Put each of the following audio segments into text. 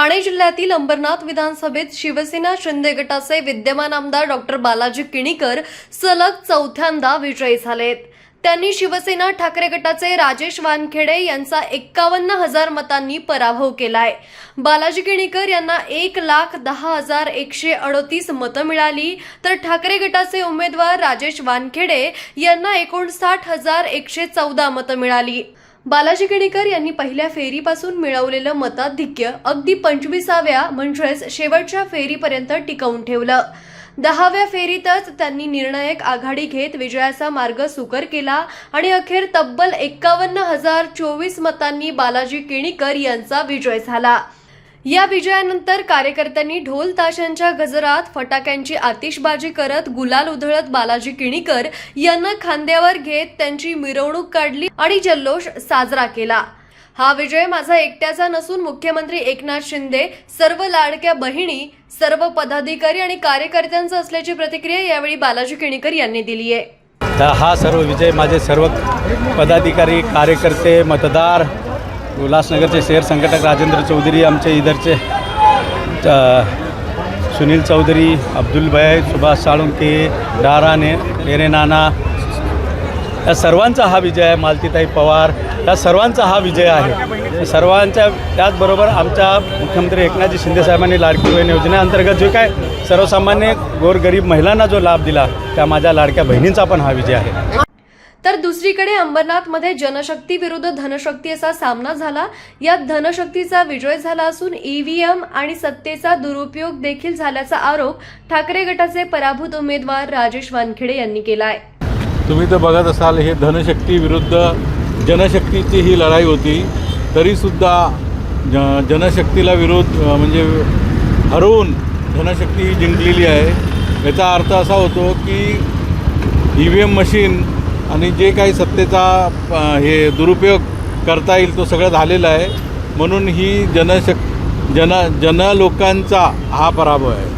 ठाणे जिल्ह्यातील अंबरनाथ विधानसभेत शिवसेना शिंदे गटाचे विद्यमान आमदार डॉक्टर बालाजी किणीकर सलग चौथ्यांदा विजयी झालेत. त्यांनी शिवसेना ठाकरे गटाचे राजेश वानखेडे यांचा एक्कावन्न हजार मतांनी पराभव केलाय. बालाजी किणीकर यांना एक लाख दहा हजार एकशे अडतीस मतं मिळाली तर ठाकरे गटाचे उमेदवार राजेश वानखेडे यांना एकोणसाठ हजार एकशे चौदा मतं मिळाली. बालाजी किणीकर यांनी पहिल्या फेरीपासून मिळवलेलं मताधिक्य अगदी पंचवीसाव्या म्हणजेच शेवटच्या फेरीपर्यंत टिकवून ठेवलं. दहाव्या फेरीतच त्यांनी निर्णायक आघाडी घेत विजयाचा मार्ग सुकर केला आणि अखेर तब्बल एक्कावन्न हजार चोवीस मतांनी बालाजी केणीकर यांचा विजय झाला. या विजयानंतर कार्यकर्त्यांनी ढोल ताशांच्या गजरात फटाक्यांची आतिषबाजी करत गुलाल उधळत बालाजी किणीकर यांना खांद्यावर घेत त्यांची मिरवणूक काढली आणि जल्लोष साजरा केला. हा विजय माझा एकट्याचा नसून मुख्यमंत्री एकनाथ शिंदे सर्व लाडक्या बहिणी सर्व पदाधिकारी आणि कार्यकर्त्यांचा असल्याची प्रतिक्रिया यावेळी बालाजी किणीकर यांनी दिली आहे. हा सर्व विजय माझे सर्व पदाधिकारी कार्यकर्ते मतदार उल्हासनगरचे शहर संघटक राजेंद्र चौधरी आमचे इधरचे सुनील चौधरी अब्दुल भाई सुभाष साळुंके डारा ने नेरे नाना या सर्वांचा हा विजय आहे. मालतीताई पवार या सर्वांचा हा विजय आहे. सर्वांच्या त्याचबरोबर आमच्या मुख्यमंत्री एकनाथजी शिंदेसाहेबांनी लाडकी बहीण योजनेअंतर्गत जे काय सर्वसामान्य गोरगरीब महिलांना जो लाभ दिला त्या माझ्या लाडक्या बहिणींचा पण हा विजय आहे. तर दुसरीकडे अंबरनाथमध्ये जनशक्ती विरुद्ध धनशक्ती असा सामना झाला. यात धनशक्तीचा विजय झाला असून ईव्हीएम आणि सत्तेचा दुरुपयोग देखील झाल्याचा आरोप ठाकरे गटाचे पराभूत उमेदवार राजेश वानखेडे यांनी केलाय. तुम्ही तर बघत असाल हे धनशक्ती विरुद्ध जनशक्तीची ही लढाई होती. तरीसुद्धा ज जनशक्तीला विरोध म्हणजे हरवून धनशक्ती ही जिंकलेली आहे. याचा अर्थ असा होतो की ई व्ही एम मशीन आणि जे काही सत्तेचा हे दुरुपयोग करता येईल तो सगळं झालेला आहे. म्हणून ही जनशक जन जन लोकांचा हा पराभव आहे.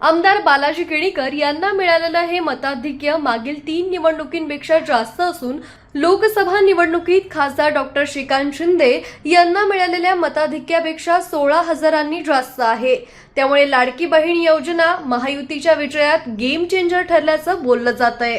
आमदार बालाजी केणीकर यांना मिळालेलं हे मताधिक्य मागील तीन निवडणुकींपेक्षा जास्त असून लोकसभा निवडणुकीत खासदार डॉक्टर श्रीकांत शिंदे यांना मिळालेल्या मताधिक्यापेक्षा सोळा हजारांनी जास्त आहे. त्यामुळे लाडकी बहीण योजना महायुतीच्या विजयात गेम चेंजर ठरल्याचं बोललं जात आहे